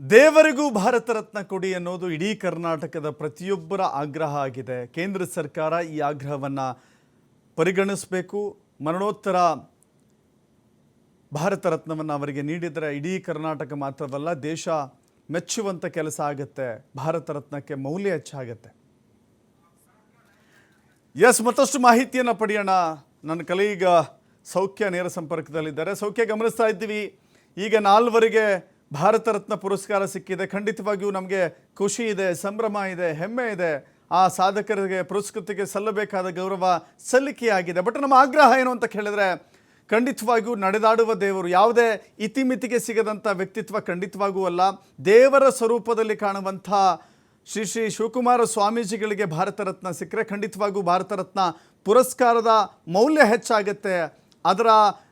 ದೇವರಿಗೂ ಭಾರತ ರತ್ನ ಕೊಡಿ ಅನ್ನೋದು ಇಡೀ ಕರ್ನಾಟಕದ ಪ್ರತಿಯೊಬ್ಬರ ಆಗ್ರಹ ಆಗಿದೆ. ಕೇಂದ್ರ ಸರ್ಕಾರ ಈ ಆಗ್ರಹವನ್ನು ಪರಿಗಣಿಸಬೇಕು. ಮರಣೋತ್ತರ ಭಾರತ ರತ್ನವನ್ನು ಅವರಿಗೆ ನೀಡಿದರೆ ಇಡೀ ಕರ್ನಾಟಕ ಮಾತ್ರವಲ್ಲ, ದೇಶ ಮೆಚ್ಚುವಂಥ ಕೆಲಸ ಆಗುತ್ತೆ. ಭಾರತ ರತ್ನಕ್ಕೆ ಮೌಲ್ಯ ಹೆಚ್ಚಾಗತ್ತೆ. ಎಸ್, ಮತ್ತಷ್ಟು ಮಾಹಿತಿಯನ್ನು ಪಡೆಯೋಣ. ನನ್ನ ಕಲೀಗ ಸೌಖ್ಯ ನೇರ ಸಂಪರ್ಕದಲ್ಲಿದ್ದಾರೆ. ಸೌಖ್ಯ, ಗಮನಿಸ್ತಾ ಇದ್ದೀವಿ. ಈಗ ನಾಲ್ವರಿಗೆ ಭಾರತ ರತ್ನ ಪುರಸ್ಕಾರ ಸಿಕ್ಕಿದೆ. ಖಂಡಿತವಾಗಿಯೂ ನಮಗೆ ಖುಷಿ ಇದೆ, ಸಂಭ್ರಮ ಇದೆ, ಹೆಮ್ಮೆ ಇದೆ. ಆ ಸಾಧಕರಿಗೆ, ಪುರಸ್ಕೃತಿಗೆ ಸಲ್ಲಬೇಕಾದ ಗೌರವ ಸಲ್ಲಿಕೆಯಾಗಿದೆ. ಬಟ್ ನಮ್ಮ ಆಗ್ರಹ ಏನು ಅಂತ ಕೇಳಿದ್ರೆ, ಖಂಡಿತವಾಗಿಯೂ ನಡೆದಾಡುವ ದೇವರು ಯಾವುದೇ ಇತಿಮಿತಿಗೆ ಸಿಗದಂಥ ವ್ಯಕ್ತಿತ್ವ ಖಂಡಿತವಾಗೂ ಅಲ್ಲ. ದೇವರ ಸ್ವರೂಪದಲ್ಲಿ ಕಾಣುವಂಥ ಶ್ರೀ ಶ್ರೀ ಶಿವಕುಮಾರ ಸ್ವಾಮೀಜಿಗಳಿಗೆ ಭಾರತ ರತ್ನ ಸಿಕ್ಕರೆ ಖಂಡಿತವಾಗೂ ಭಾರತ ರತ್ನ ಪುರಸ್ಕಾರದ ಮೌಲ್ಯ ಹೆಚ್ಚಾಗತ್ತೆ. ಅದರ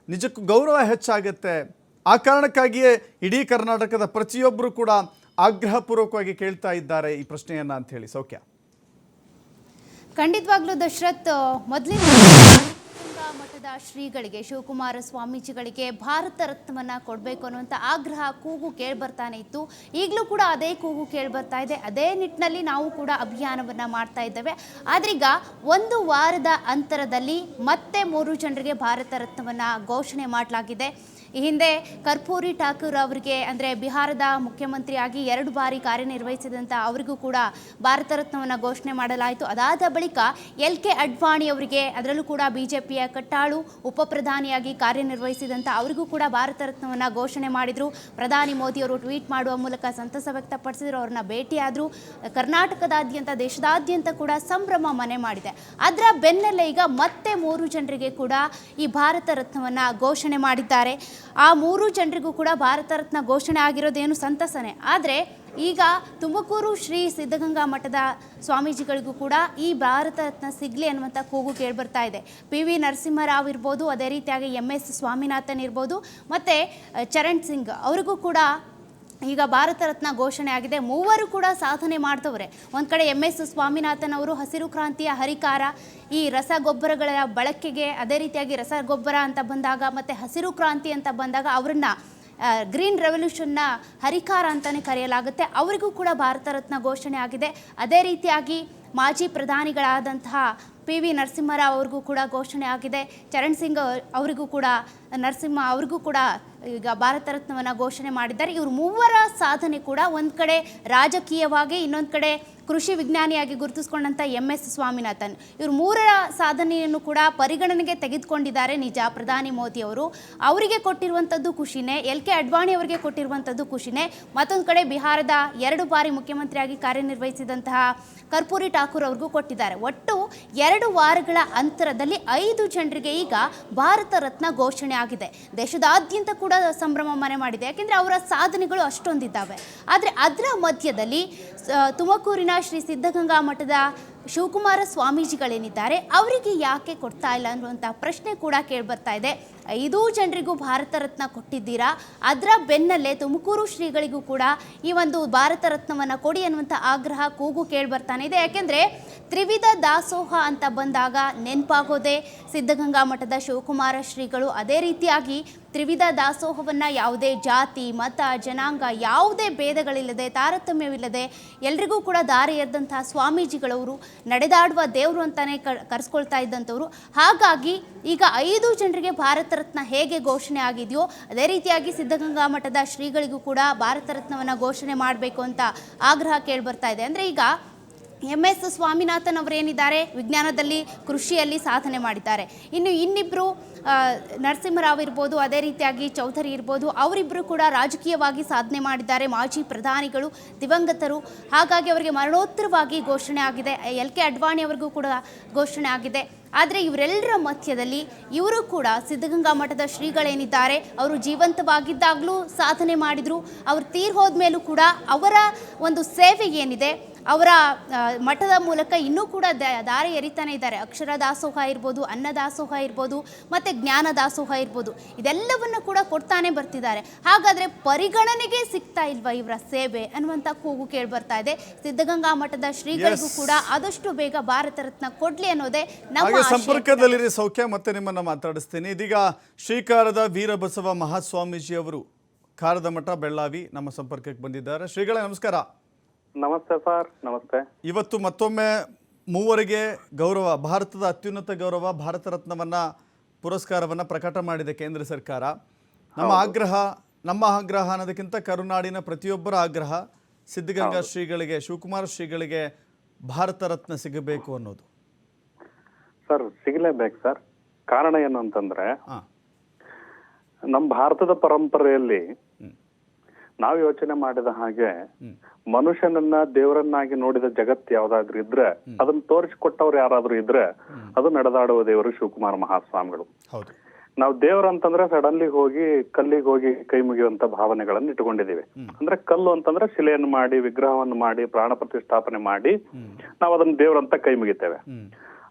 ನಿಜಕ್ಕೂ ಗೌರವ ಹೆಚ್ಚಾಗತ್ತೆ. ಆ ಕಾರಣಕ್ಕಾಗಿಯೇ ಇಡೀ ಕರ್ನಾಟಕದ ಪ್ರತಿಯೊಬ್ಬರು ಕೂಡ ಆಗ್ರಹಪೂರ್ವಕವಾಗಿ ಕೇಳ್ತಾ ಇದ್ದಾರೆ ಈ ಪ್ರಶ್ನೆಯನ್ನ ಅಂತ ಹೇಳಿ. ಸೌಖ್ಯ. ಖಂಡಿತವಾಗ್ಲೂ ದಶರಥ್ ಮೊದಲಿನ ಮಠದ ಶ್ರೀಗಳಿಗೆ, ಶಿವಕುಮಾರ ಸ್ವಾಮೀಜಿಗಳಿಗೆ ಭಾರತ ರತ್ನವನ್ನು ಕೊಡಬೇಕು ಅನ್ನುವಂಥ ಆಗ್ರಹ ಕೂಗು ಕೇಳ್ಬರ್ತಾನೆ ಇತ್ತು. ಈಗಲೂ ಕೂಡ ಅದೇ ಕೂಗು ಕೇಳ್ಬರ್ತಾ ಇದೆ. ಅದೇ ನಿಟ್ಟಿನಲ್ಲಿ ನಾವು ಕೂಡ ಅಭಿಯಾನವನ್ನು ಮಾಡ್ತಾ ಇದ್ದೇವೆ. ಆದ್ರೀಗ ಒಂದು ವಾರದ ಅಂತರದಲ್ಲಿ ಮತ್ತೆ ಮೂರು ಜನರಿಗೆ ಭಾರತ ರತ್ನವನ್ನು ಘೋಷಣೆ ಮಾಡಲಾಗಿದೆ. ಈ ಹಿಂದೆ ಕರ್ಪೂರಿ ಠಾಕೂರ್ ಅವರಿಗೆ, ಅಂದರೆ ಬಿಹಾರದ ಮುಖ್ಯಮಂತ್ರಿಯಾಗಿ ಎರಡು ಬಾರಿ ಕಾರ್ಯನಿರ್ವಹಿಸಿದಂಥ ಅವರಿಗೂ ಕೂಡ ಭಾರತ ರತ್ನವನ್ನು ಘೋಷಣೆ ಮಾಡಲಾಯಿತು. ಅದಾದ ಬಳಿಕ ಎಲ್ ಕೆ ಅಡ್ವಾಣಿ ಅವರಿಗೆ, ಅದರಲ್ಲೂ ಕೂಡ ಬಿ ಜೆ ಪಿಯ ಕಟ್ಟಾಳು ಉಪ ಪ್ರಧಾನಿಯಾಗಿ ಕಾರ್ಯನಿರ್ವಹಿಸಿದಂಥ ಅವರಿಗೂ ಕೂಡ ಭಾರತ ರತ್ನವನ್ನು ಘೋಷಣೆ ಮಾಡಿದರು. ಪ್ರಧಾನಿ ಮೋದಿಯವರು ಟ್ವೀಟ್ ಮಾಡುವ ಮೂಲಕ ಸಂತಸ ವ್ಯಕ್ತಪಡಿಸಿದರು. ಅವ್ರನ್ನ ಭೇಟಿಯಾದರು. ಕರ್ನಾಟಕದಾದ್ಯಂತ, ದೇಶದಾದ್ಯಂತ ಕೂಡ ಸಂಭ್ರಮ ಮನೆ ಮಾಡಿದೆ. ಅದರ ಬೆನ್ನಲ್ಲೇ ಈಗ ಮತ್ತೆ ಮೂರು ಜನರಿಗೆ ಕೂಡ ಈ ಭಾರತ ರತ್ನವನ್ನು ಘೋಷಣೆ ಮಾಡಿದ್ದಾರೆ. ಆ ಮೂರು ಜನರಿಗೂ ಕೂಡ ಭಾರತ ರತ್ನ ಘೋಷಣೆ ಆಗಿರೋದೇನು ಸಂತಸನೇ. ಆದರೆ ಈಗ ತುಮಕೂರು ಶ್ರೀ ಸಿದ್ಧಗಂಗಾ ಮಠದ ಸ್ವಾಮೀಜಿಗಳಿಗೂ ಕೂಡ ಈ ಭಾರತ ರತ್ನ ಸಿಗಲಿ ಅನ್ನುವಂಥ ಕೂಗು ಕೇಳಿಬರ್ತಾ ಇದೆ. ಪಿ ವಿ ನರಸಿಂಹರಾವ್ ಇರ್ಬೋದು, ಅದೇ ರೀತಿಯಾಗಿ ಎಂ ಎಸ್ ಸ್ವಾಮಿನಾಥನ್ ಇರ್ಬೋದು, ಮತ್ತು ಚರಣ್ ಸಿಂಗ್ ಅವರಿಗೂ ಕೂಡ ಈಗ ಭಾರತ ರತ್ನ ಘೋಷಣೆ ಆಗಿದೆ. ಮೂವರು ಕೂಡ ಸಾಧನೆ ಮಾಡ್ತವ್ರೆ. ಒಂದು ಕಡೆ ಎಂ ಎಸ್ ಸ್ವಾಮಿನಾಥನ್ ಅವರು ಹಸಿರು ಕ್ರಾಂತಿಯ ಹರಿಕಾರ, ಈ ರಸಗೊಬ್ಬರಗಳ ಬಳಕೆಗೆ ಅದೇ ರೀತಿಯಾಗಿ ರಸಗೊಬ್ಬರ ಅಂತ ಬಂದಾಗ ಮತ್ತು ಹಸಿರು ಕ್ರಾಂತಿ ಅಂತ ಬಂದಾಗ ಅವರನ್ನ ಗ್ರೀನ್ ರೆವಲ್ಯೂಷನ್ನ ಹರಿಕಾರ ಅಂತಲೇ ಕರೆಯಲಾಗುತ್ತೆ. ಅವರಿಗೂ ಕೂಡ ಭಾರತ ರತ್ನ ಘೋಷಣೆ ಆಗಿದೆ. ಅದೇ ರೀತಿಯಾಗಿ ಮಾಜಿ ಪ್ರಧಾನಿಗಳಾದಂತಹ ಪಿ ವಿ ನರಸಿಂಹರಾವ್ ಅವ್ರಿಗೂ ಕೂಡ ಘೋಷಣೆ ಆಗಿದೆ. ಚರಣ್ ಸಿಂಗ್ ಅವರಿಗೂ ಕೂಡ, ನರಸಿಂಹ ಅವ್ರಿಗೂ ಕೂಡ ಈಗ ಭಾರತ ರತ್ನವನ್ನು ಘೋಷಣೆ ಮಾಡಿದ್ದಾರೆ. ಇವರು ಮೂವರ ಸಾಧನೆ ಕೂಡ ಒಂದು ಕಡೆ ರಾಜಕೀಯವಾಗಿ ಇನ್ನೊಂದು ಕಡೆ ಕೃಷಿ ವಿಜ್ಞಾನಿಯಾಗಿ ಗುರುತಿಸಿಕೊಂಡಂಥ ಎಂ ಎಸ್ ಸ್ವಾಮಿನಾಥನ್. ಇವರು ಮೂರರ ಸಾಧನೆಯನ್ನು ಕೂಡ ಪರಿಗಣನೆಗೆ ತೆಗೆದುಕೊಂಡಿದ್ದಾರೆ ನಿಜ. ಪ್ರಧಾನಿ ಮೋದಿ ಅವರು ಅವರಿಗೆ ಕೊಟ್ಟಿರುವಂಥದ್ದು ಖುಷಿನೇ, ಎಲ್ ಕೆ ಅಡ್ವಾಣಿ ಅವರಿಗೆ ಕೊಟ್ಟಿರುವಂಥದ್ದು ಖುಷಿನೇ. ಮತ್ತೊಂದು ಕಡೆ ಬಿಹಾರದ ಎರಡು ಬಾರಿ ಮುಖ್ಯಮಂತ್ರಿಯಾಗಿ ಕಾರ್ಯನಿರ್ವಹಿಸಿದಂತಹ ಕರ್ಪೂರಿ ಠಾಕೂರ್ ಅವ್ರಿಗೂ ಕೊಟ್ಟಿದ್ದಾರೆ. ಒಟ್ಟು ಎರಡು ವಾರಗಳ ಅಂತರದಲ್ಲಿ ಐದು ಜನರಿಗೆ ಈಗ ಭಾರತ ರತ್ನ ಘೋಷಣೆ ಆಗಿದೆ. ದೇಶದಾದ್ಯಂತ ಕೂಡ ಸಂಭ್ರಮ ಮನೆ ಮಾಡಿದೆ. ಯಾಕೆಂದರೆ ಅವರ ಸಾಧನೆಗಳು ಅಷ್ಟೊಂದಿದ್ದಾವೆ. ಆದರೆ ಅದರ ಮಧ್ಯದಲ್ಲಿ ತುಮಕೂರಿನ ಶ್ರೀ ಸಿದ್ಧಗಂಗಾ ಮಠದ ಶಿವಕುಮಾರ ಸ್ವಾಮೀಜಿಗಳೇನಿದ್ದಾರೆ, ಅವರಿಗೆ ಯಾಕೆ ಕೊಡ್ತಾ ಇಲ್ಲ ಅನ್ನುವಂಥ ಪ್ರಶ್ನೆ ಕೂಡ ಕೇಳಿಬರ್ತಾ ಇದೆ. ಐದೂ ಜನರಿಗೂ ಭಾರತ ರತ್ನ ಕೊಟ್ಟಿದ್ದೀರಾ? ಅದರ ಬೆನ್ನಲ್ಲೇ ತುಮಕೂರು ಶ್ರೀಗಳಿಗೂ ಕೂಡ ಈ ಒಂದು ಭಾರತ ರತ್ನವನ್ನು ಕೊಡಿ ಅನ್ನುವಂಥ ಆಗ್ರಹ ಕೂಗು ಕೇಳಿಬರ್ತಾನೆ ಇದೆ. ಯಾಕೆಂದರೆ ತ್ರಿವಿಧ ದಾಸೋಹ ಅಂತ ಬಂದಾಗ ನೆನಪಾಗೋದೇ ಸಿದ್ಧಗಂಗಾ ಮಠದ ಶಿವಕುಮಾರ ಶ್ರೀಗಳು ಅದೇ ರೀತಿಯಾಗಿ ತ್ರಿವಿಧ ದಾಸೋಹವನ್ನು ಯಾವುದೇ ಜಾತಿ, ಮತ, ಜನಾಂಗ ಯಾವುದೇ ಭೇದಗಳಿಲ್ಲದೆ ತಾರತಮ್ಯವಿಲ್ಲದೆ ಎಲ್ರಿಗೂ ಕೂಡ ದಾರಿ ಎದ್ದಂತಹ ಸ್ವಾಮೀಜಿಗಳವರು ನಡೆದಾಡುವ ದೇವರು ಅಂತಾನೆ ಕರೆಸ್ಕೊಳ್ತಾ ಇದ್ದಂಥವ್ರು. ಹಾಗಾಗಿ ಈಗ ಐದು ಜನರಿಗೆ ಭಾರತ ರತ್ನ ಹೇಗೆ ಘೋಷಣೆ ಆಗಿದೆಯೋ, ಅದೇ ರೀತಿಯಾಗಿ ಸಿದ್ಧಗಂಗಾ ಮಠದ ಶ್ರೀಗಳಿಗೂ ಕೂಡ ಭಾರತ ರತ್ನವನ್ನು ಘೋಷಣೆ ಮಾಡಬೇಕು ಅಂತ ಆಗ್ರಹ ಕೇಳಿ ಬರ್ತಾ ಇದೆ. ಅಂದರೆ ಈಗ ಎಂ ಎಸ್ ಸ್ವಾಮಿನಾಥನ್ ಅವರೇನಿದ್ದಾರೆ? ವಿಜ್ಞಾನದಲ್ಲಿ, ಕೃಷಿಯಲ್ಲಿ ಸಾಧನೆ ಮಾಡಿದ್ದಾರೆ. ಇನ್ನು ಇನ್ನಿಬ್ಬರು ನರಸಿಂಹರಾವ್ ಇರ್ಬೋದು, ಅದೇ ರೀತಿಯಾಗಿ ಚೌಧರಿ ಇರ್ಬೋದು ಅವರಿಬ್ಬರು ಕೂಡ ರಾಜಕೀಯವಾಗಿ ಸಾಧನೆ ಮಾಡಿದ್ದಾರೆ. ಮಾಜಿ ಪ್ರಧಾನಿಗಳು, ದಿವಂಗತರು. ಹಾಗಾಗಿ ಅವರಿಗೆ ಮರಣೋತ್ತರವಾಗಿ ಘೋಷಣೆ ಆಗಿದೆ. ಎಲ್ ಕೆ ಅಡ್ವಾಣಿ ಅವರಿಗೂ ಕೂಡ ಘೋಷಣೆ ಆಗಿದೆ. ಆದರೆ ಇವರೆಲ್ಲರ ಮಧ್ಯದಲ್ಲಿ ಇವರು ಕೂಡ ಸಿದ್ಧಗಂಗಾ ಮಠದ ಶ್ರೀಗಳೇನಿದ್ದಾರೆ? ಅವರು ಜೀವಂತವಾಗಿದ್ದಾಗಲೂ ಸಾಧನೆ ಮಾಡಿದರು. ಅವರು ತೀರ್ ಹೋದ್ಮೇಲೂ ಕೂಡ ಅವರ ಒಂದು ಸೇವೆ ಏನಿದೆ? ಅವರ ಮಠದ ಮೂಲಕ ಇನ್ನೂ ಕೂಡ ದಾರಿ ಎರಿತಾನೆ ಇದ್ದಾರೆ. ಅಕ್ಷರ ದಾಸೋಹ ಇರ್ಬೋದು ಅನ್ನ ದಾಸೋಹ ಇರ್ಬೋದು ಮತ್ತು ಜ್ಞಾನ ದಾಸೋಹ ಇರ್ಬೋದು ಇದೆಲ್ಲವನ್ನು ಕೂಡ ಕೊಡ್ತಾನೆ ಬರ್ತಿದ್ದಾರೆ. ಹಾಗಾದರೆ ಪರಿಗಣನೆಗೆ ಸಿಗ್ತಾ ಇಲ್ವಾ ಇವರ ಸೇವೆ ಅನ್ನುವಂಥ ಕೂಗು ಕೇಳಿ ಬರ್ತಾ ಇದೆ. ಸಿದ್ಧಗಂಗಾ ಮಠದ ಶ್ರೀಗಳಿಗೂ ಕೂಡ ಆದಷ್ಟು ಬೇಗ ಭಾರತ ರತ್ನ ಕೊಡ್ಲಿ ಅನ್ನೋದೇ ನಮ್ಮ ಹಾಗೆ ಆಶಯ. ಖಾರದ ಮಠ ಬೆಳ್ಳಾವಿ ನಮ್ಮ ಸಂಪರ್ಕಕ್ಕೆ ಬಂದಿದ್ದಾರೆ. ಶ್ರೀಗಳ ನಮಸ್ಕಾರ. ನಮಸ್ತೆ ಸರ್ ನಮಸ್ತೆ. ಇವತ್ತು ಮತ್ತೊಮ್ಮೆ ಮೂವರಿಗೆ ಗೌರವ ಭಾರತದ ಅತ್ಯುನ್ನತ ಗೌರವ ಭಾರತ ರತ್ನವನ್ನ ಪುರಸ್ಕಾರವನ್ನು ಪ್ರಕಟ ಮಾಡಿದೆ ಕೇಂದ್ರ ಸರ್ಕಾರ. ನಮ್ಮ ಆಗ್ರಹ ನಮ್ಮ ಆಗ್ರಹ ಅನ್ನೋದಕ್ಕಿಂತ ಕರುನಾಡಿನ ಪ್ರತಿಯೊಬ್ಬರ ಆಗ್ರಹ ಸಿದ್ಧಗಂಗಾ ಶ್ರೀಗಳಿಗೆ ಶಿವಕುಮಾರ ಶ್ರೀಗಳಿಗೆ ಭಾರತ ರತ್ನ ಸಿಗಬೇಕು ಅನ್ನೋದು. ಸರ್ ಸಿಗಲೇಬೇಕು ಸರ್. ಕಾರಣ ಏನು ಅಂತಂದ್ರೆ ನಮ್ಮ ಭಾರತದ ಪರಂಪರೆಯಲ್ಲಿ. ನಾವು ಯೋಚನೆ ಮಾಡಿದ ಹಾಗೆ ಮನುಷ್ಯನನ್ನ ದೇವರನ್ನಾಗಿ ನೋಡಿದ ಜಗತ್ ಯಾವ್ದಾದ್ರು ಇದ್ರೆ ಅದನ್ನ ತೋರಿಸಿಕೊಟ್ಟವ್ರು ಯಾರಾದ್ರೂ ಇದ್ರೆ ಅದು ನಡೆದಾಡುವ ದೇವರು ಶಿವಕುಮಾರ ಮಹಾಸ್ವಾಮಿಗಳು. ನಾವು ದೇವರಂತಂದ್ರೆ ಸಡನ್ಲಿ ಹೋಗಿ ಕಲ್ಲಿಗೆ ಹೋಗಿ ಕೈ ಮುಗಿಯುವಂತ ಭಾವನೆಗಳನ್ನ ಇಟ್ಟುಕೊಂಡಿದ್ದೀವಿ ಅಂದ್ರೆ ಕಲ್ಲು ಅಂತಂದ್ರೆ ಶಿಲೆಯನ್ನು ಮಾಡಿ ವಿಗ್ರಹವನ್ನು ಮಾಡಿ ಪ್ರಾಣ ಪ್ರತಿಷ್ಠಾಪನೆ ಮಾಡಿ ನಾವು ಅದನ್ನ ದೇವರಂತ ಕೈ ಮುಗಿತೇವೆ.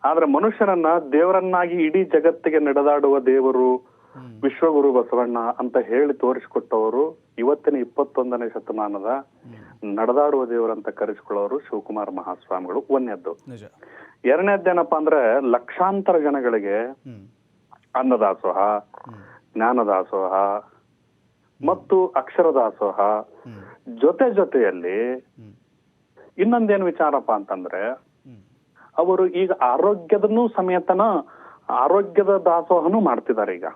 ಆದ್ರೆ ಮನುಷ್ಯನನ್ನ ದೇವರನ್ನಾಗಿ ಇಡೀ ಜಗತ್ತಿಗೆ ನಡೆದಾಡುವ ದೇವರು ವಿಶ್ವಗುರು ಬಸವಣ್ಣ ಅಂತ ಹೇಳಿ ತೋರಿಸಿಕೊಟ್ಟವರು ಇವತ್ತಿನ ಇಪ್ಪತ್ತೊಂದನೇ ಶತಮಾನದ ನಡೆದಾಡುವ ದೇವರಂತ ಕರೆಸಿಕೊಳ್ಳೋರು ಶಿವಕುಮಾರ ಮಹಾಸ್ವಾಮಿಗಳು ಒಂದನೇದ್ದು. ಎರಡನೇದ್ದೇನಪ್ಪ ಅಂದ್ರೆ ಲಕ್ಷಾಂತರ ಜನಗಳಿಗೆ ಅನ್ನದಾಸೋಹ ಜ್ಞಾನದಾಸೋಹ ಮತ್ತು ಅಕ್ಷರದಾಸೋಹ ಜೊತೆ ಜೊತೆಯಲ್ಲಿ ಇನ್ನೊಂದೇನು ವಿಚಾರಪ್ಪ ಅಂತಂದ್ರೆ ಅವರು ಈಗ ಆರೋಗ್ಯದನ್ನು ಸಮೇತನ ಆರೋಗ್ಯದ ದಾಸೋಹನೂ ಮಾಡ್ತಿದ್ದಾರೆ ಈಗ.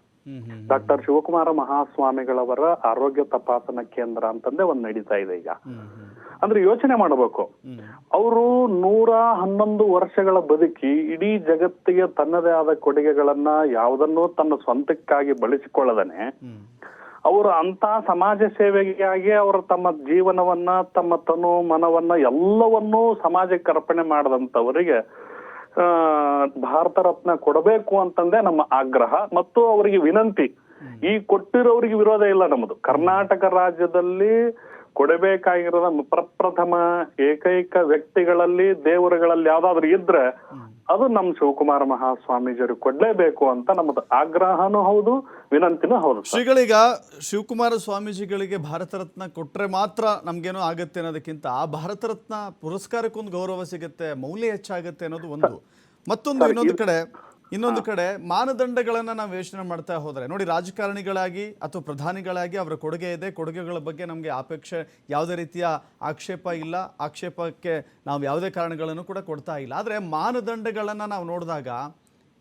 ಡಾಕ್ಟರ್ ಶಿವಕುಮಾರ ಮಹಾಸ್ವಾಮಿಗಳವರ ಆರೋಗ್ಯ ತಪಾಸಣಾ ಕೇಂದ್ರ ಅಂತಂದೇ ಒಂದ್ ನಡೀತಾ ಇದೆ ಈಗ. ಅಂದ್ರೆ ಯೋಚನೆ ಮಾಡಬೇಕು. ಅವರು ನೂರ ಹನ್ನೊಂದು ವರ್ಷಗಳ ಬದುಕಿ ಇಡೀ ಜಗತ್ತಿಗೆ ತನ್ನದೇ ಆದ ಕೊಡುಗೆಗಳನ್ನ ಯಾವುದನ್ನೂ ತನ್ನ ಸ್ವಂತಕ್ಕಾಗಿ ಬಳಸಿಕೊಳ್ಳದನೆ. ಅವರು ಅಂತ ಸಮಾಜ ಸೇವೆಗಾಗಿ ಅವರು ತಮ್ಮ ಜೀವನವನ್ನ ತಮ್ಮ ತನು ಮನವನ್ನ ಎಲ್ಲವನ್ನೂ ಸಮಾಜಕ್ಕೆ ಅರ್ಪಣೆ ಮಾಡದಂತವರಿಗೆ ಭಾರತ ರತ್ನ ಕೊಡಬೇಕು ಅಂತಂದೇ ನಮ್ಮ ಆಗ್ರಹ ಮತ್ತು ಅವರಿಗೆ ವಿನಂತಿ. ಈ ಕೊಟ್ಟಿರೋರಿಗೆ ವಿರೋಧ ಇಲ್ಲ ನಮ್ಮದು ಕರ್ನಾಟಕ ರಾಜ್ಯದಲ್ಲಿ ಕೊಡಬೇಕಾಗಿರೋದ ಪ್ರಪ್ರಥಮ ಏಕೈಕ ವ್ಯಕ್ತಿಗಳಲ್ಲಿ ದೇವರುಗಳಲ್ಲಿ ಯಾವ್ದಾದ್ರು ಇದ್ರೆ ಅದು ನಮ್ ಶಿವಕುಮಾರ ಮಹಾಸ್ವಾಮೀಜಿಯವರು ಕೊಡ್ಲೇಬೇಕು ಅಂತ ನಮ್ಮದು ಆಗ್ರಹನೂ ಹೌದು ವಿನಂತಿನೂ ಹೌದು. ಶ್ರೀಗಳೀಗ ಶಿವಕುಮಾರ ಸ್ವಾಮೀಜಿಗಳಿಗೆ ಭಾರತ ರತ್ನ ಕೊಟ್ರೆ ಮಾತ್ರ ನಮ್ಗೇನೋ ಆಗತ್ತೆ ಅನ್ನೋದಕ್ಕಿಂತ ಆ ಭಾರತ ರತ್ನ ಪುರಸ್ಕಾರಕ್ಕೊಂದು ಗೌರವ ಸಿಗುತ್ತೆ ಮೌಲ್ಯ ಹೆಚ್ಚಾಗುತ್ತೆ ಅನ್ನೋದು ಒಂದು ಮತ್ತೊಂದು ಇನ್ನೊಂದು ಕಡೆ ಇನ್ನೊಂದು ಕಡೆ ಮಾನದಂಡಗಳನ್ನ ನಾವು ಯೋಚನೆ ಮಾಡ್ತಾ ಹೋದ್ರೆ ನೋಡಿ ರಾಜಕಾರಣಿಗಳಾಗಿ ಅಥವಾ ಪ್ರಧಾನಿಗಳಾಗಿ ಅವರ ಕೊಡುಗೆ ಇದೆ ಕೊಡುಗೆಗಳ ಬಗ್ಗೆ ನಮಗೆ ಅಪೇಕ್ಷೆ ಯಾವುದೇ ರೀತಿಯ ಆಕ್ಷೇಪ ಇಲ್ಲ ಆಕ್ಷೇಪಕ್ಕೆ ನಾವು ಯಾವುದೇ ಕಾರಣಗಳನ್ನು ಕೂಡ ಕೊಡ್ತಾ ಇಲ್ಲ. ಆದರೆ ಮಾನದಂಡಗಳನ್ನು ನಾವು ನೋಡಿದಾಗ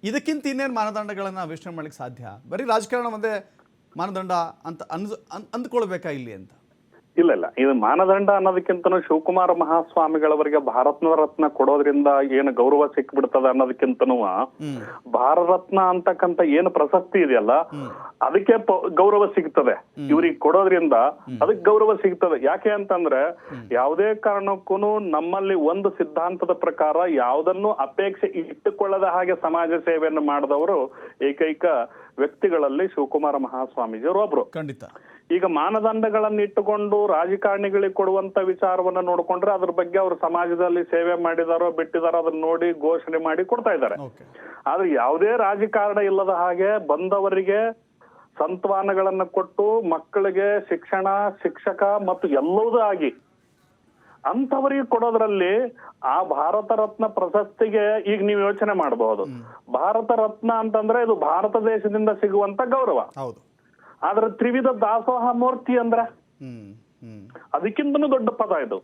ಇದಕ್ಕಿಂತ ಇನ್ನೇನು ಮಾನದಂಡಗಳನ್ನು ನಾವು ಯೋಚನೆ ಮಾಡ್ಲಿಕ್ಕೆ ಸಾಧ್ಯ? ಬರೀ ರಾಜಕಾರಣ ಒಂದೇ ಮಾನದಂಡ ಅಂತ ಅನ್ಸ್ ಅನ್- ಅಂದ್ಕೊಳ್ಬೇಕಾ ಇಲ್ಲಿ ಅಂತ? ಇಲ್ಲ ಇಲ್ಲ. ಇದು ಮಾನದಂಡ ಅನ್ನೋದಕ್ಕಿಂತನೂ ಶಿವಕುಮಾರ ಮಹಾಸ್ವಾಮಿಗಳವರಿಗೆ ಭಾರತ ರತ್ನ ಕೊಡೋದ್ರಿಂದ ಏನು ಗೌರವ ಸಿಕ್ಬಿಡ್ತದ ಅನ್ನೋದಕ್ಕಿಂತನೂ ಹ್ಮ್. ಭಾರತ ರತ್ನ ಅಂತಕ್ಕಂತ ಏನು ಪ್ರಶಸ್ತಿ ಇದೆಯಲ್ಲ ಅದಕ್ಕೆ ಗೌರವ ಸಿಗ್ತದೆ. ಇವ್ರಿಗೆ ಕೊಡೋದ್ರಿಂದ ಅದಕ್ಕೆ ಗೌರವ ಸಿಗ್ತದೆ. ಯಾಕೆ ಅಂತಂದ್ರೆ ಯಾವುದೇ ಕಾರಣಕ್ಕೂ ನಮ್ಮಲ್ಲಿ ಒಂದು ಸಿದ್ಧಾಂತದ ಪ್ರಕಾರ ಯಾವುದನ್ನು ಅಪೇಕ್ಷೆ ಇಟ್ಟುಕೊಳ್ಳದ ಹಾಗೆ ಸಮಾಜ ಸೇವೆಯನ್ನು ಮಾಡಿದವರು ಏಕೈಕ ವ್ಯಕ್ತಿಗಳಲ್ಲಿ ಶಿವಕುಮಾರ ಮಹಾಸ್ವಾಮೀಜಿಯವರು ಒಬ್ರು. ಖಂಡಿತ. ಈಗ ಮಾನದಂಡಗಳನ್ನ ಇಟ್ಟುಕೊಂಡು ರಾಜಕಾರಣಿಗಳಿಗೆ ಕೊಡುವಂತ ವಿಚಾರವನ್ನ ನೋಡ್ಕೊಂಡ್ರೆ ಅದ್ರ ಬಗ್ಗೆ ಅವರು ಸಮಾಜದಲ್ಲಿ ಸೇವೆ ಮಾಡಿದಾರೋ ಬಿಟ್ಟಿದಾರೋ ಅದನ್ನ ನೋಡಿ ಘೋಷಣೆ ಮಾಡಿ ಕೊಡ್ತಾ ಇದ್ದಾರೆ. ಆದ್ರೆ ಯಾವುದೇ ರಾಜಕಾರಣ ಇಲ್ಲದ ಹಾಗೆ ಬಂದವರಿಗೆ ಸಂತ್ವಾನಗಳನ್ನ ಕೊಟ್ಟು ಮಕ್ಕಳಿಗೆ ಶಿಕ್ಷಣ ಶಿಕ್ಷಕ ಮತ್ತು ಎಲ್ಲವೂ ಆಗಿ ಅಂತವರಿಗೆ ಕೊಡೋದ್ರಲ್ಲಿ ಆ ಭಾರತ ರತ್ನ ಪ್ರಶಸ್ತಿಗೆ ಈಗ ನೀವು ಯೋಚನೆ ಮಾಡಬಹುದು ಭಾರತ ರತ್ನ ಅಂತಂದ್ರೆ ಇದು ಭಾರತ ದೇಶದಿಂದ ಸಿಗುವಂತ ಗೌರವ. ಹೌದು. ಆದ್ರೆ ತ್ರಿವಿಧ ದಾಸೋಹ ಮೂರ್ತಿ ಅಂದ್ರ? ಅದಕ್ಕಿಂತನೂ ದೊಡ್ಡ ಪದ ಇದು.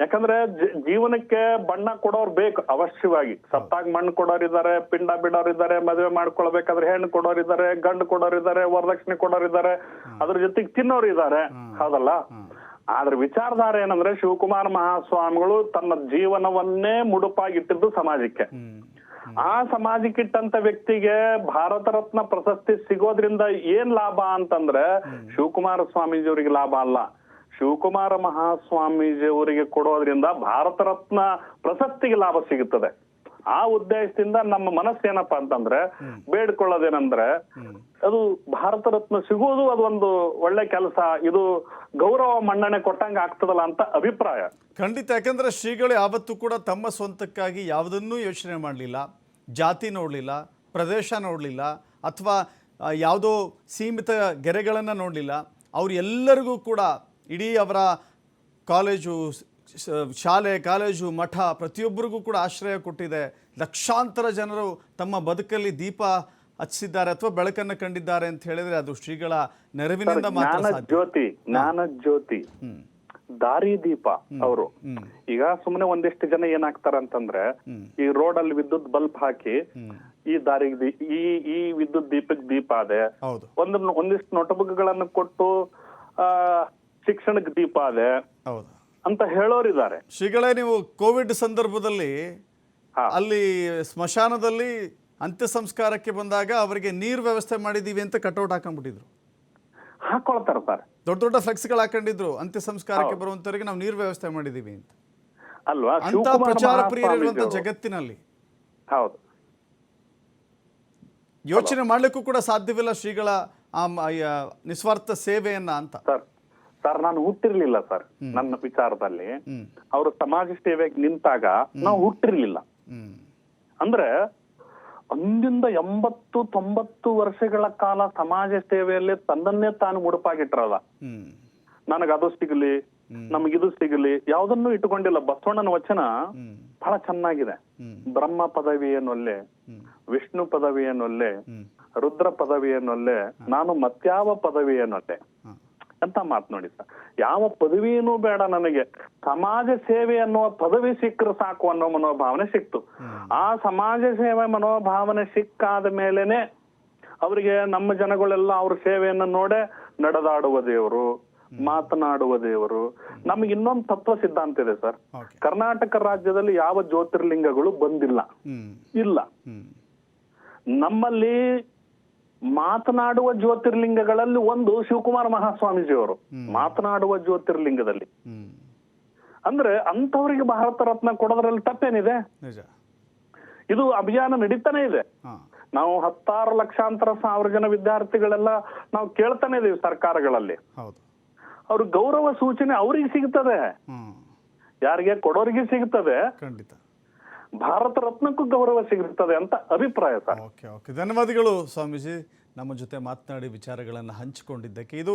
ಯಾಕಂದ್ರೆ ಜೀವನಕ್ಕೆ ಬಣ್ಣ ಕೊಡೋರ್ ಬೇಕು ಅವಶ್ಯವಾಗಿ. ಸತ್ತಾಗ ಮಣ್ಣು ಕೊಡೋರಿದ್ದಾರೆ ಪಿಂಡ ಬಿಡೋರಿದ್ದಾರೆ ಮದುವೆ ಮಾಡ್ಕೊಳ್ಬೇಕಾದ್ರೆ ಹೆಣ್ಣು ಕೊಡೋರಿದ್ದಾರೆ ಗಂಡು ಕೊಡೋರಿದ್ದಾರೆ ವರದಕ್ಷಿಣೆ ಕೊಡೋರಿದ್ದಾರೆ ಅದ್ರ ಜೊತೆಗೆ ತಿನ್ನೋರು ಇದ್ದಾರೆ ಹೌದಲ್ಲ? ಆದ್ರೆ ವಿಚಾರಧಾರೆ ಏನಂದ್ರೆ ಶಿವಕುಮಾರ ಮಹಾಸ್ವಾಮಿಗಳು ತನ್ನ ಜೀವನವನ್ನೇ ಮುಡುಪಾಗಿಟ್ಟಿದ್ದು ಸಮಾಜಕ್ಕೆ. ಆ ಸಮಾಜಕ್ಕಿಟ್ಟಂತ ವ್ಯಕ್ತಿಗೆ ಭಾರತ ರತ್ನ ಪ್ರಶಸ್ತಿ ಸಿಗೋದ್ರಿಂದ ಏನ್ ಲಾಭ ಅಂತಂದ್ರೆ ಶಿವಕುಮಾರ ಸ್ವಾಮೀಜಿ ಅವರಿಗೆ ಲಾಭ ಅಲ್ಲ. ಶಿವಕುಮಾರ ಮಹಾಸ್ವಾಮೀಜಿ ಅವರಿಗೆ ಕೊಡೋದ್ರಿಂದ ಭಾರತ ರತ್ನ ಪ್ರಶಸ್ತಿಗೆ ಲಾಭ ಸಿಗುತ್ತದೆ. ಆ ಉದ್ದೇಶದಿಂದ ನಮ್ಮ ಮನಸ್ಸೇನಪ್ಪ ಅಂತಂದ್ರೆ ಬೇಡ್ಕೊಳ್ಳೋದೇನಂದ್ರೆ ಅದು ಭಾರತ ರತ್ನ ಸಿಗುವುದು ಅದೊಂದು ಒಳ್ಳೆ ಕೆಲಸ ಇದು ಗೌರವ ಮನ್ನಣೆ ಕೊಟ್ಟಂಗ ಆಗ್ತದಲ್ಲ ಅಂತ ಅಭಿಪ್ರಾಯ. ಖಂಡಿತ ಯಾಕಂದ್ರೆ ಶ್ರೀಗಳು ಯಾವತ್ತೂ ಕೂಡ ತಮ್ಮ ಸ್ವಂತಕ್ಕಾಗಿ ಯಾವುದನ್ನೂ ಯೋಚನೆ ಮಾಡಲಿಲ್ಲ. ಜಾತಿ ನೋಡಲಿಲ್ಲ ಪ್ರದೇಶ ನೋಡಲಿಲ್ಲ ಅಥವಾ ಯಾವುದೋ ಸೀಮಿತ ಗೆರೆಗಳನ್ನು ನೋಡಲಿಲ್ಲ. ಅವ್ರು ಎಲ್ಲರಿಗೂ ಕೂಡ ಇಡೀ ಅವರ ಕಾಲೇಜು ಶಾಲೆ ಕಾಲೇಜು ಮಠ ಪ್ರತಿಯೊಬ್ಬರಿಗೂ ಕೂಡ ಆಶ್ರಯ ಕೊಟ್ಟಿದೆ. ಲಕ್ಷಾಂತರ ಜನರು ತಮ್ಮ ಬದುಕಲ್ಲಿ ದೀಪ ಹಚ್ಚಿದ್ದಾರೆ ಅಥವಾ ಬೆಳಕನ್ನು ಕಂಡಿದ್ದಾರೆ ಅಂತ ಹೇಳಿದ್ರೆ ಅದು ಶ್ರೀಗಳ ನೆರವಿನಿಂದ ಮಾತ್ರ ಜ್ಯೋತಿ ಜ್ಯೋತಿ. ಹ್ಮ್. ದಾರಿ ದೀಪ ಅವರು. ಈಗ ಸುಮ್ಮನೆ ಒಂದಿಷ್ಟು ಜನ ಏನಾಗ್ತಾರ ಅಂತಂದ್ರೆ ಈ ರೋಡ್ ಅಲ್ಲಿ ವಿದ್ಯುತ್ ಬಲ್ಬ್ ಹಾಕಿ ಈ ದಾರಿ ಈ ಈ ವಿದ್ಯುತ್ ದೀಪಕ್ ದೀಪ ಅದೇ. ಒಂದ್ ಒಂದು ಒಂದಿಷ್ಟು ನೋಟ್ಬುಕ್ಗಳನ್ನು ಕೊಟ್ಟು ಆ ಶಿಕ್ಷಣಕ್ಕೆ ದೀಪ ಅದೆ ಅಂತ ಹೇಳೋರಿದ್ದಾರೆ. ಶ್ರೀಗಳೇ ನೀವು ಕೋವಿಡ್ ಸಂದರ್ಭದಲ್ಲಿ ಅಲ್ಲಿ ಸ್ಮಶಾನದಲ್ಲಿ ಅಂತ್ಯ ಸಂಸ್ಕಾರಕ್ಕೆ ಬಂದಾಗ ಅವರಿಗೆ ನೀರು ವ್ಯವಸ್ಥೆ ಮಾಡಿದೀವಿ ಅಂತ ಕಟೌಟ್ ಹಾಕೊಂಡ್ಬಿಟ್ಟಿದ್ರು. ಹಾಕೊಳ್ತಾರ ಸರ್. ದೊಡ್ಡ ದೊಡ್ಡ ಫ್ಲೆಕ್ಸ್ಗಳು ಹಾಕೊಂಡಿದ್ರು. ಅಂತ್ಯ ಸಂಸ್ಕಾರಕ್ಕೆ ಬರುವಂತವರಿಗೆ ನಾವು ನೀರು ವ್ಯವಸ್ಥೆ ಮಾಡಿದೀವಿ ಅಂತ. ಅಲ್ವಾ? ಅಂತ ಪ್ರಚಾರ ಪ್ರಿಯರಿರುವಂತ. ಜಗತ್ತಿನಲ್ಲಿ. ಹೌದು. ಯೋಚನೆ ಮಾಡ್ಲಿಕ್ಕೂ ಕೂಡ ಸಾಧ್ಯವಿಲ್ಲ ಶ್ರೀಗಳ ನಿಸ್ವಾರ್ಥ ಸೇವೆಯನ್ನ ಅಂತ. ಸರ್ ಸರ್ ನಾನು ಹುಟ್ಟಿರ್ಲಿಲ್ಲ ಸರ್ ನನ್ನ ವಿಚಾರದಲ್ಲಿ. ಅವರು ಸಮಾಜ ಸೇವೆಗೆ ನಿಂತಾಗ ನಾವು ಹುಟ್ಟಿರ್ಲಿಲ್ಲ. ಅಂದ್ರೆ ಒಂದಿಂದ ಎಂಬತ್ತು ತೊಂಬತ್ತು ವರ್ಷಗಳ ಕಾಲ ಸಮಾಜ ಸೇವೆಯಲ್ಲಿ ತನ್ನನ್ನೇ ತಾನು ಮುಡುಪಾಗಿಟ್ರಲ್ಲ. ನನಗದು ನನಗೆ ಅದು ಸಿಗಲಿ ನಮಗಿದು ಸಿಗಲಿ ಯಾವುದನ್ನು ಇಟ್ಟುಕೊಂಡಿಲ್ಲ. ಬಸವಣ್ಣನ ವಚನ ಬಹಳ ಚೆನ್ನಾಗಿದೆ. ಹ್ಮ್. ಬ್ರಹ್ಮ ಪದವಿಯನ್ನೊಲ್ಲೆ ವಿಷ್ಣು ಪದವಿಯನ್ನೊಲ್ಲೆ ರುದ್ರ ಪದವಿಯನ್ನೊಲ್ಲೆ ನಾನು ಮತ್ಯಾವ ಪದವಿಯನ್ನೊಲ್ಲೆ. ಅಂತ ಮಾತು ನೋಡಿ ಸರ್. ಯಾವ ಪದವಿನೂ ಬೇಡ ನನಗೆ. ಸಮಾಜ ಸೇವೆ ಅನ್ನುವ ಪದವಿ ಸಿಕ್ಕರೆ ಸಾಕು ಅನ್ನೋ ಮನೋಭಾವನೆ ಸಿಕ್ತು. ಆ ಸಮಾಜ ಸೇವೆ ಮನೋಭಾವನೆ ಸಿಕ್ಕಾದ ಮೇಲೆನೆ ಅವರಿಗೆ ನಮ್ಮ ಜನಗಳೆಲ್ಲ ಅವ್ರ ಸೇವೆಯನ್ನು ನೋಡೆ ನಡೆದಾಡುವ ದೇವರು ಮಾತನಾಡುವ ದೇವರು. ನಮ್ಗೆ ಇನ್ನೊಂದು ತತ್ವ ಸಿದ್ಧಾಂತ ಇದೆ ಸರ್. ಕರ್ನಾಟಕ ರಾಜ್ಯದಲ್ಲಿ ಯಾವ ಜ್ಯೋತಿರ್ಲಿಂಗಗಳು ಬಂದಿಲ್ಲ. ಇಲ್ಲ. ನಮ್ಮಲ್ಲಿ ಮಾತನಾಡುವ ಜ್ಯೋತಿರ್ಲಿಂಗಗಳಲ್ಲಿ ಒಂದು ಶಿವಕುಮಾರ ಮಹಾಸ್ವಾಮೀಜಿಯವರು. ಮಾತನಾಡುವ ಜ್ಯೋತಿರ್ಲಿಂಗದಲ್ಲಿ. ಅಂದ್ರೆ ಅಂತವರಿಗೆ ಭಾರತ ರತ್ನ ಕೊಡೋದ್ರಲ್ಲಿ ತಪ್ಪೇನಿದೆ? ಇದು ಅಭಿಯಾನ ನಡೀತಾನೆ ಇದೆ. ನಾವು ಹತ್ತಾರು ಲಕ್ಷಾಂತರ ಸಾವಿರ ಜನ ವಿದ್ಯಾರ್ಥಿಗಳೆಲ್ಲ ನಾವು ಕೇಳ್ತಾನೆ ಇದೀವಿ ಸರ್ಕಾರಗಳಲ್ಲಿ. ಅವ್ರ ಗೌರವ ಸೂಚನೆ ಅವ್ರಿಗೆ ಸಿಗ್ತದೆ. ಹ್ಮ್. ಯಾರಿಗೆ ಕೊಡೋರಿಗೆ ಸಿಗ್ತದೆ. ಖಂಡಿತ. ಭಾರತ ರತ್ನಕ್ಕೂ ಗೌರವ ಸಿಗುತ್ತದೆ ಅಂತ ಅಭಿಪ್ರಾಯ ಓಕೆ ಓಕೆ. ಧನ್ಯವಾದಗಳು ಸ್ವಾಮೀಜಿ. ನಮ್ಮ ಜೊತೆ ಮಾತನಾಡಿ ವಿಚಾರಗಳನ್ನು ಹಂಚಿಕೊಂಡಿದ್ದಕ್ಕೆ ಇದು